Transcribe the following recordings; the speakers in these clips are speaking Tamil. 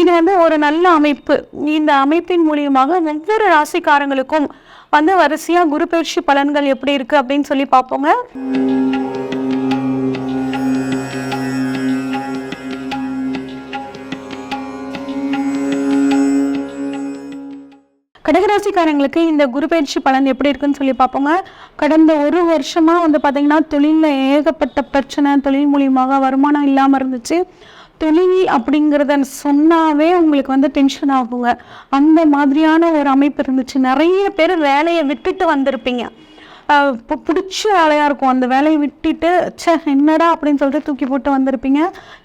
இது வந்து ஒரு நல்ல அமைப்பு. இந்த அமைப்பின் மூலியமாக ஒவ்வொரு ராசிக்காரங்களுக்கும் வந்து வரிசையா குரு பயிற்சி பலன்கள் எப்படி இருக்கு அப்படின்னு சொல்லி பார்ப்போங்க. கடகராசிக்காரங்களுக்கு இந்த குரு பயிற்சி பலன் எப்படி இருக்குன்னு சொல்லி பார்ப்போங்க. கடந்த ஒரு வருஷமா வந்து பார்த்தீங்கன்னா தொழிலில் ஏகப்பட்ட பிரச்சனை தொழில் மூலியமாக வருமானம் இல்லாமல் இருந்துச்சு. தொழில் அப்படிங்கிறத சொன்னாவே உங்களுக்கு வந்து டென்ஷன் ஆகுங்க. அந்த மாதிரியான ஒரு அமைப்பு இருந்துச்சு. நிறைய பேர் வேலையை விட்டுட்டு வந்திருப்பீங்க. இப்போ பிடிச்ச வேலையாக இருக்கும். அந்த வேலையை விட்டுட்டு ச்சே என்னடா அப்படின்னு சொல்லிட்டு தூக்கி போட்டு வந்திருப்பீங்க.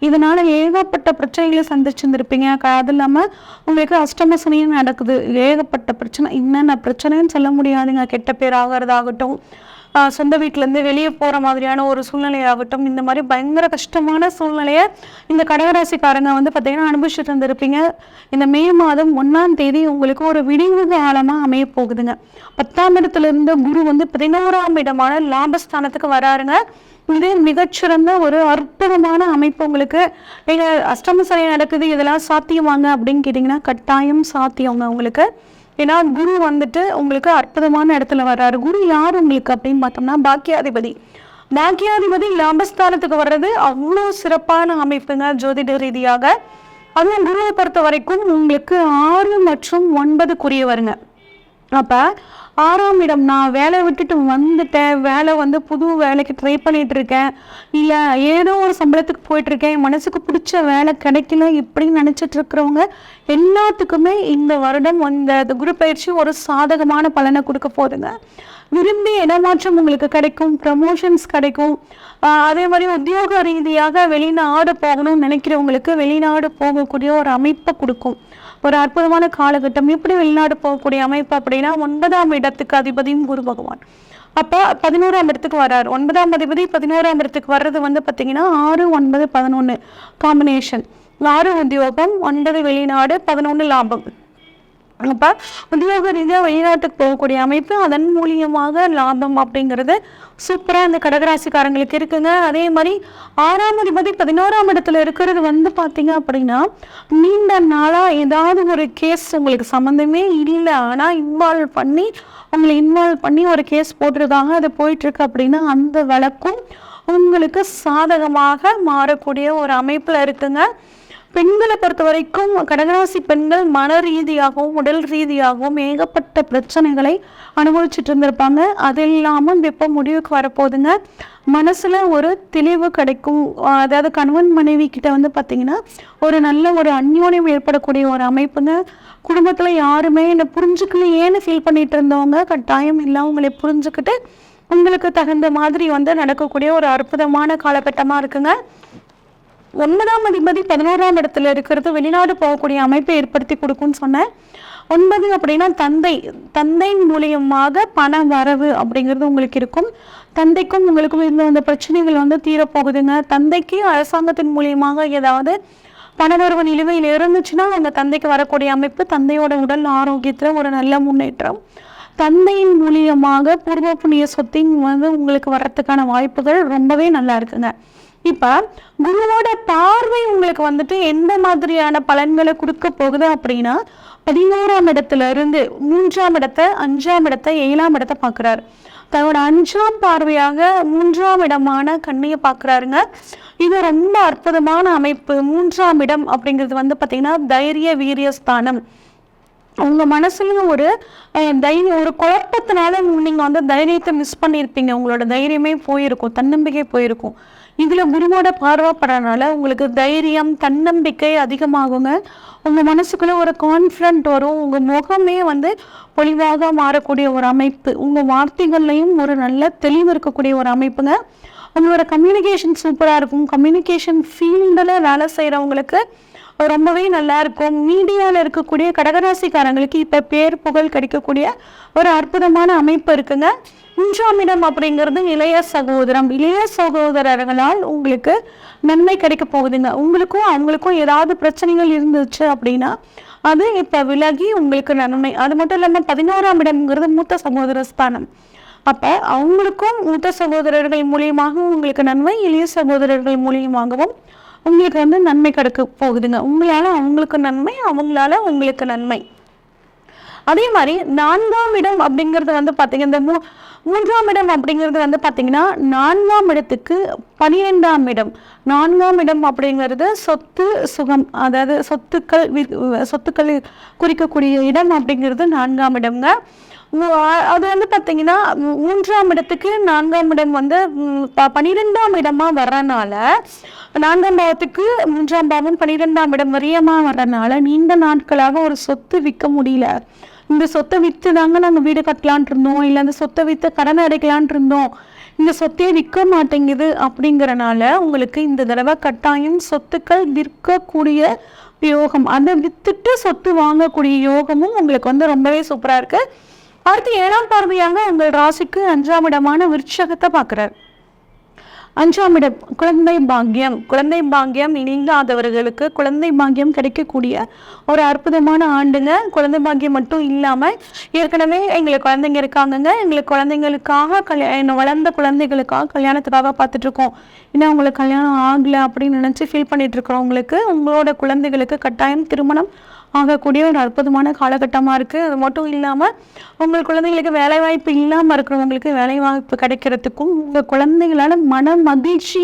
இதனால் ஏகப்பட்ட பிரச்சனைகளை சந்திச்சிருந்திருப்பீங்க. க அது இல்லாமல் உங்களுக்கு அஷ்டம சனியும் நடக்குது. ஏகப்பட்ட பிரச்சனை. என்னென்ன பிரச்சனைன்னு சொல்ல முடியாதுங்க. கெட்ட பேர் ஆகிறதாகட்டும். சொந்த வீட்டிலேருந்து வெளியே போகிற மாதிரியான ஒரு சூழ்நிலையாகட்டும் இந்த மாதிரி பயங்கர கஷ்டமான சூழ்நிலையை இந்த கடகராசிக்காரங்க வந்து பார்த்தீங்கன்னா அனுபவிச்சுட்டு இருந்திருப்பீங்க இந்த மே மாதம் ஒன்றாம் தேதி உங்களுக்கு ஒரு விடிவு காலமாக அமைய போகுதுங்க. பத்தாம் இடத்துலேருந்து குரு வந்து பதினோராம் இடமான லாபஸ்தானத்துக்கு வராருங்க. இது மிகச்சிறந்த ஒரு அற்புதமான அமைப்பு உங்களுக்கு. நீங்கள் அஷ்டம சனி நடக்குது இதெல்லாம் சாத்தியமாங்க அப்படின்னு கேட்டிங்கன்னா கட்டாயம் சாத்தியங்க உங்களுக்கு. ஏன்னா குரு வந்துட்டு உங்களுக்கு அற்புதமான இடத்துல வர்றாரு. குரு யார் உங்களுக்கு அப்படின்னு பார்த்தோம்னா பாக்கியாதிபதி. பாக்கியாதிபதி லாபஸ்தானத்துக்கு வர்றது அவ்வளோ சிறப்பான அமைப்புங்க ஜோதிட ரீதியாக. அதுவும் குருவை பொறுத்த வரைக்கும் உங்களுக்கு ஆறு மற்றும் ஒன்பது குறிய வருங்க அப்போ ஆறாம் இடம் நான் வேலையை விட்டுட்டு வந்துட்டேன். வேலை வந்து புது வேலைக்கு ட்ரை பண்ணிட்டு இருக்கேன் இல்லை ஏதோ ஒரு சம்பளத்துக்கு போயிட்டு இருக்கேன் என் மனசுக்கு பிடிச்ச வேலை கிடைக்கல இப்படின்னு நினச்சிட்டு இருக்கிறவங்க எல்லாத்துக்குமே இந்த வருடம் இந்த குரு பயிற்சி ஒரு சாதகமான பலனை கொடுக்க போகுதுங்க விரும்பி இடமாற்றம் உங்களுக்கு கிடைக்கும் ப்ரமோஷன்ஸ் கிடைக்கும். அதே மாதிரி உத்தியோக ரீதியாக வெளிநாடு போகணும்னு நினைக்கிறவங்களுக்கு வெளிநாடு போகக்கூடிய ஒரு அமைப்பை கொடுக்கும். ஒரு அற்புதமான காலகட்டம். இப்படி வெளிநாடு போகக்கூடிய அமைப்பு அப்படின்னா ஒன்பதாம் இடத்துக்கு அதிபதியும் குரு பகவான். அப்போ பதினோராம் இடத்துக்கு வர்றார். ஒன்பதாம் அதிபதி பதினோராம் இடத்துக்கு வர்றது வந்து பார்த்தீங்கன்னா ஆறு ஒன்பது பதினொன்று காம்பினேஷன் ஆறு உத்தியோகம் ஒன்பது வெளிநாடு பதினொன்று லாபம். அப்போ உத்தியோக ரீதியாக வெளிநாட்டுக்கு போகக்கூடிய அமைப்பு அதன் மூலியமாக லாபம் அப்படிங்கிறது சூப்பராக இந்த கடகராசிக்காரங்களுக்கு இருக்குங்க. அதே மாதிரி ஆறாம் அதிபதி பதினோராம் இடத்துல இருக்கிறது வந்து பார்த்தீங்க அப்படின்னா நீண்ட நாளாக ஏதாவது ஒரு கேஸ் உங்களுக்கு சம்மந்தமே இல்லை. ஆனால் இன்வால்வ் பண்ணி அவங்கள இன்வால்வ் பண்ணி ஒரு கேஸ் போட்டிருக்காங்க அது போயிட்டுருக்கு அப்படின்னா அந்த வழக்கும் உங்களுக்கு சாதகமாக மாறக்கூடிய ஒரு அமைப்பில் இருக்குங்க. பெண்களை பொறுத்த வரைக்கும் கடகராசி பெண்கள் மன ரீதியாகவும் உடல் ரீதியாகவும் ஏகப்பட்ட பிரச்சனைகளை அனுபவிச்சுட்டு இருந்திருப்பாங்க. அது இல்லாமல் இப்போ முடிவுக்கு வரப்போகுதுங்க. மனசில் ஒரு தெளிவு கிடைக்கும். அதாவது கணவன் மனைவி கிட்ட வந்து பார்த்தீங்கன்னா ஒரு நல்ல ஒரு அந்யோன்யம் ஏற்படக்கூடிய ஒரு அமைப்புங்க. குடும்பத்தில் யாருமே என்னை புரிஞ்சுக்கலையேன்னு ஃபீல் பண்ணிட்டு இருந்தவங்க கட்டாயம் இல்லை உங்களை புரிஞ்சுக்கிட்டு உங்களுக்கு தகுந்த மாதிரி வந்து நடக்கக்கூடிய ஒரு அற்புதமான காலகட்டமாக இருக்குங்க. ஒன்பதாம் அதிபதி பதினோராம் இடத்துல இருக்கிறது வெளிநாடு போகக்கூடிய அமைப்பை ஏற்படுத்தி கொடுக்கும்னு சொன்னேன். ஒன்பது அப்படின்னா தந்தை தந்தை மூலியமாக பண வரவு அப்படிங்கிறது உங்களுக்கு இருக்கும். தந்தைக்கும் உங்களுக்கும் இருந்த அந்த பிரச்சனைகள் வந்து தீரப்போகுதுங்க. தந்தைக்கு அரசாங்கத்தின் மூலியமாக ஏதாவது பணவரவு நிலுவையில் இருந்துச்சுன்னா அந்த தந்தைக்கு வரக்கூடிய அமைப்பு தந்தையோட உடல் ஆரோக்கியத்தில் ஒரு நல்ல முன்னேற்றம். தந்தையின் மூலியமாக பூர்வ புண்ணிய சொத்தின் வந்து உங்களுக்கு வர்றதுக்கான வாய்ப்புகள் ரொம்பவே நல்லா இருக்குங்க. இப்போ குருவோட பார்வை உங்களுக்கு வந்துட்டு எந்த மாதிரியான பலன்களை கொடுக்க போகுது அப்படின்னா பதினோராம் இடத்துல இருந்து மூன்றாம் இடத்தை அஞ்சாம் இடத்தை ஏழாம் இடத்தை பார்க்குறாரு. தன்னோட அஞ்சாம் பார்வையாக மூன்றாம் இடமான கண்ணியை பார்க்குறாருங்க. இது ரொம்ப அற்புதமான அமைப்பு. மூன்றாம் இடம் அப்படிங்கிறது வந்து பார்த்தீங்கன்னா தைரிய வீரிய ஸ்தானம். உங்க மனசுல ஒரு தைரியம் ஒரு குழப்பத்தினால நீங்க வந்து தைரியத்தை மிஸ் பண்ணியிருப்பீங்க. உங்களோட தைரியமே போயிருக்கும் தன்னம்பிக்கை போயிருக்கும். இதில் குருவோட பார்வைப்படுறதுனால உங்களுக்கு தைரியம் தன்னம்பிக்கை அதிகமாகுங்க. உங்கள் மனசுக்குள்ளே ஒரு கான்ஃபிடண்ட் வரும். உங்கள் முகமே வந்து பொலிவாக மாறக்கூடிய ஒரு அமைப்பு. உங்கள் வார்த்தைகள்லையும் ஒரு நல்ல தெளிவு இருக்கக்கூடிய ஒரு அமைப்புங்க. உங்களோட கம்யூனிகேஷன் சூப்பராக இருக்கும். கம்யூனிகேஷன் ஃபீல்டில் வேலை செய்கிறவங்களுக்கு ரொம்பவே நல்லா இருக்கும். மீடியாவில் இருக்கக்கூடிய கடகராசிக்காரங்களுக்கு இப்போ பேர் புகழ் கிடைக்கக்கூடிய ஒரு அற்புதமான அமைப்பு இருக்குங்க. மூன்றாம் இடம் அப்படிங்கிறது இளைய சகோதரம். இளைய சகோதரர்களால் உங்களுக்கு நன்மை கிடைக்க போகுதுங்க. உங்களுக்கும் அவங்களுக்கும் ஏதாவது பிரச்சனைகள் இருந்துச்சு அப்படின்னா அது இப்போ விலகி உங்களுக்கு நன்மை. அது மட்டும் இல்லாமல் பதினோராம் இடம்ங்கிறது மூத்த சகோதர ஸ்தானம். அப்போ அவங்களுக்கும் மூத்த சகோதரர்கள் மூலியமாகவும் உங்களுக்கு நன்மை இளைய சகோதரர்கள் மூலியமாகவும் உங்களுக்கு வந்து நன்மை கிடைக்க போகுதுங்க. உங்களால அவங்களுக்கு நன்மை அவங்களால உங்களுக்கு நன்மை. அதே மாதிரி நான்காம் இடம் அப்படிங்கிறது வந்து பார்த்தீங்கன்னா இந்த மூ மூன்றாம் இடம் அப்படிங்கிறது வந்து பார்த்தீங்கன்னா நான்காம் இடத்துக்கு பனிரெண்டாம் இடம். நான்காம் இடம் அப்படிங்கிறது சொத்து சுகம் அதாவது சொத்துக்கள் வி- சொத்துக்கள் குறிக்கக்கூடிய இடம் அப்படிங்கிறது நான்காம் இடம்ங்க. அது வந்து பார்த்தீங்கன்னா மூன்றாம் இடத்துக்கு நான்காம் இடம் வந்து ப- பன்னிரெண்டாம் இடமா வர்றனால நான்காம் பாவத்துக்கு மூன்றாம் பாவம் பன்னிரெண்டாம் இடம் வரியமா வர்றனால நீண்ட நாட்களாக ஒரு சொத்து விற்க முடியல. இந்த சொத்தை விற்று தாங்க நாங்கள் வீடு கட்டலான் இருந்தோம். இல்லை அந்த சொத்தை விற்று கடன் அடைக்கலான்ட்டு இருந்தோம். இந்த சொத்தையே விற்க மாட்டேங்குது அப்படிங்கிறனால உங்களுக்கு இந்த தடவை கட்டாயம் சொத்துக்கள் விற்கக்கூடிய யோகம். அதை வித்துட்டு சொத்து வாங்கக்கூடிய யோகமும் உங்களுக்கு வந்து ரொம்பவே சூப்பராக இருக்குது அடுத்து ஏழாம் பார்வையாக உங்கள் ராசிக்கு அஞ்சாம் இடமான விருட்சகத்தை பார்க்குறார். அஞ்சாம் இடம் குழந்தை பாக்கியம் குழந்தை பாக்கியம் இணைந்தாதவர்களுக்கு குழந்தை பாக்கியம் கிடைக்கக்கூடிய ஒரு அற்புதமான ஆண்டுங்க. குழந்தை பாக்கியம் மட்டும் இல்லாமல் ஏற்கனவே எங்களுக்கு குழந்தைங்க இருக்காங்கங்க. எங்களுக்கு குழந்தைங்களுக்காக கல்யாணம் வளர்ந்த குழந்தைகளுக்காக கல்யாணத்துக்காக பார்த்துட்ருக்கோம். ஏன்னா இன்னும் உங்களுக்கு கல்யாணம் ஆகலை அப்படின்னு நினச்சி ஃபீல் பண்ணிட்டுருக்குறவங்களுக்கு உங்களோட குழந்தைகளுக்கு கட்டாயம் திருமணம் ஆகக்கூடிய ஒரு அற்புதமான காலகட்டமாக இருக்குது அது மட்டும் இல்லாமல் உங்கள் குழந்தைங்களுக்கு வேலைவாய்ப்பு இல்லாமல் இருக்கிறவங்களுக்கு வேலைவாய்ப்பு கிடைக்கிறதுக்கும் உங்கள் குழந்தைங்களால் மன மகிழ்ச்சி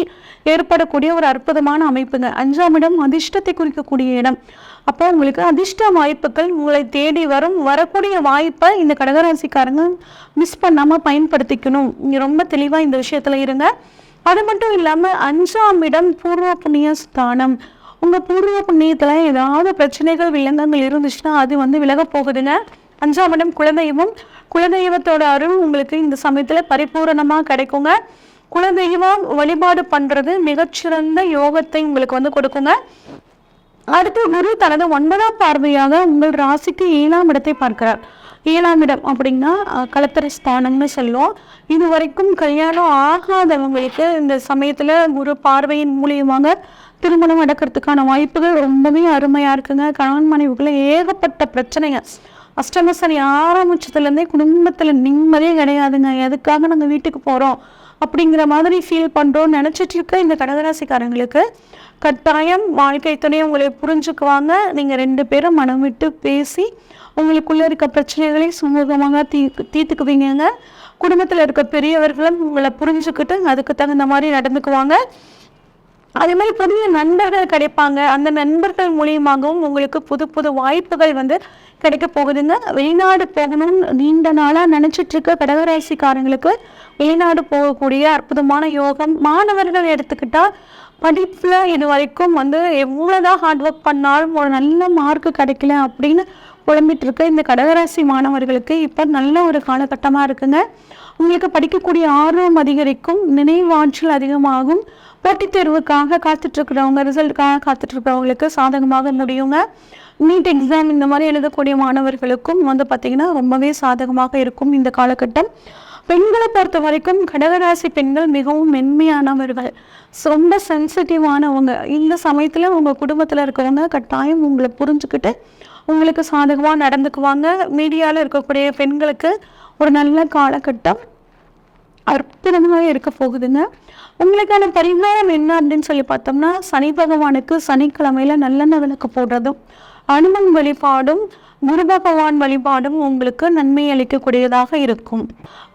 ஏற்படக்கூடிய ஒரு அற்புதமான அமைப்புங்க. அஞ்சாம் இடம் அதிர்ஷ்டத்தை குறிக்கக்கூடிய இடம். அப்போ உங்களுக்கு அதிர்ஷ்ட வாய்ப்புகள் உங்களை தேடி வரும். வரக்கூடிய வாய்ப்பை இந்த கடகராசிக்காரங்க மிஸ் பண்ணாமல் பயன்படுத்திக்கணும். நீங்கள் ரொம்ப தெளிவாக இந்த விஷயத்தில் இருங்க. அது மட்டும் இல்லாமல் அஞ்சாம் இடம் பூர்வ புண்ணிய ஸ்தானம். உங்கள் பூர்வ புண்ணியத்தில் ஏதாவது பிரச்சனைகள் வில்லங்கங்கள் இருந்துச்சுன்னா அது வந்து விலக போகுதுங்க. அஞ்சாம் இடம் குலதெய்வம். குலதெய்வத்தோட அருள் உங்களுக்கு இந்த சமயத்தில் பரிபூரணமாக கிடைக்குங்க. குலதெய்வம் வழிபாடு பண்ணுறது மிகச்சிறந்த யோகத்தை உங்களுக்கு வந்து கொடுக்குங்க. அடுத்து குரு தனது ஒன்பதாம் பார்வையாக உங்கள் ராசிக்கு ஏழாம் இடத்தை பார்க்கிறார். ஏழாம் இடம் அப்படின்னா அஹ், கலத்தர ஸ்தானம்னு சொல்லுவோம். இது வரைக்கும் கல்யாணம் ஆகாதவங்களுக்கு இந்த சமயத்தில் குரு பார்வையின் மூலியமாக திருமணம் நடக்கிறதுக்கான வாய்ப்புகள் ரொம்பவே அருமையாக இருக்குங்க. கணவன் மனைவிக்குள்ளே ஏகப்பட்ட பிரச்சனைங்க. அஷ்டமசனி ஆரம்பிச்சதுலேருந்தே குடும்பத்தில் நிம்மதியே கிடையாதுங்க. எதுக்காக நாங்கள் வீட்டுக்கு போகிறோம் அப்படிங்கிற மாதிரி ஃபீல் பண்ணுறோம் நினச்சிட்டு இருக்க இந்த கடகராசிக்காரங்களுக்கு கட்டாயம் வாழ்க்கை துணை உங்களை புரிஞ்சுக்குவாங்க. நீங்கள் ரெண்டு பேரும் மனம் விட்டு பேசி உங்களுக்குள்ளே இருக்க பிரச்சனைகளை சுமூகமாக தீ தீர்த்துக்குவீங்கங்க. குடும்பத்தில் இருக்க பெரியவர்களும் உங்களை புரிஞ்சுக்கிட்டு அதுக்கு தகுந்த மாதிரி நடந்துக்குவாங்க. அதே மாதிரி புதிய நண்பர்கள் கிடைப்பாங்க. அந்த நண்பர்கள் மூலியமாகவும் உங்களுக்கு புது புது வாய்ப்புகள் வந்து கிடைக்க போகுதுங்க. வெளிநாடு போகணும்னு நீண்ட நாளாக நினச்சிட்டு இருக்க கடகராசிக்காரங்களுக்கு வெளிநாடு போகக்கூடிய அற்புதமான யோகம் மாணவர்கள் எடுத்துக்கிட்டால் படிப்பில் இது வரைக்கும் வந்து எவ்வளோதான் ஹார்ட் ஒர்க் பண்ணாலும் ஒரு நல்ல மார்க் கிடைக்கல அப்படின்னு புலம்பிட்டு இருக்க இந்த கடகராசி மாணவர்களுக்கு இப்போ நல்ல ஒரு காலகட்டமாக இருக்குங்க. உங்களுக்கு படிக்கக்கூடிய ஆர்வம் அதிகரிக்கும் நினைவாற்றல் அதிகமாகும். போட்டித் தேர்வுக்காக காத்துட்ருக்கிறவங்க ரிசல்ட்டுக்காக காத்துட்ருக்கிறவங்களுக்கு சாதகமாக முடியுங்க. நீட் எக்ஸாம் இந்த மாதிரி எழுதக்கூடிய மாணவர்களுக்கும் வந்து பார்த்திங்கன்னா ரொம்பவே சாதகமாக இருக்கும் இந்த காலகட்டம். பெண்களை பொறுத்த வரைக்கும் கடகராசி பெண்கள் மிகவும் மென்மையானவர்கள். ரொம்ப சென்சிட்டிவானவங்க இந்த சமயத்தில் உங்கள் குடும்பத்தில் இருக்கிறவங்க கட்டாயம் உங்களை புரிஞ்சுக்கிட்டு உங்களுக்கு சாதகமாக நடந்துக்குவாங்க. மீடியாவில் இருக்கக்கூடிய பெண்களுக்கு ஒரு நல்ல காலகட்டம் அற்புதமாக இருக்க போகுதுங்க. உங்களுக்கான பரிகாரம் என்ன அப்படின்னு சொல்லி பார்த்தோம்னா சனி பகவானுக்கு சனிக்கிழமையில நல்லெண்ணெய் விளக்கு போடுறதும் அனுமன் வழிபாடும் குரு பகவான் வழிபாடும் உங்களுக்கு நன்மை அளிக்கக்கூடியதாக இருக்கும்.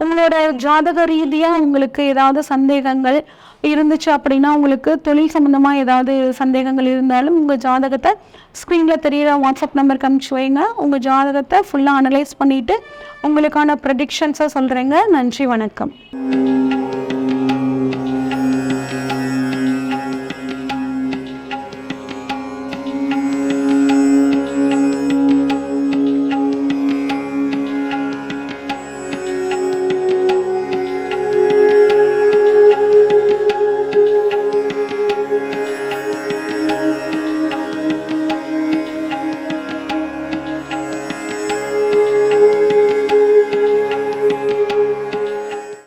உங்களோட ஜாதக ரீதியாக உங்களுக்கு ஏதாவது சந்தேகங்கள் இருந்துச்சு அப்படின்னா உங்களுக்கு தொழில் சம்மந்தமாக ஏதாவது சந்தேகங்கள் இருந்தாலும் உங்கள் ஜாதகத்தை ஸ்க்ரீனில் தெரியிற வாட்ஸ்அப் நம்பருக்கு அனுப்பிச்சு வைங்க. உங்கள் ஜாதகத்தை ஃபுல்லாக அனலைஸ் பண்ணிவிட்டு உங்களுக்கான ப்ரெடிக்ஷன்ஸை சொல்கிறேங்க நன்றி வணக்கம்.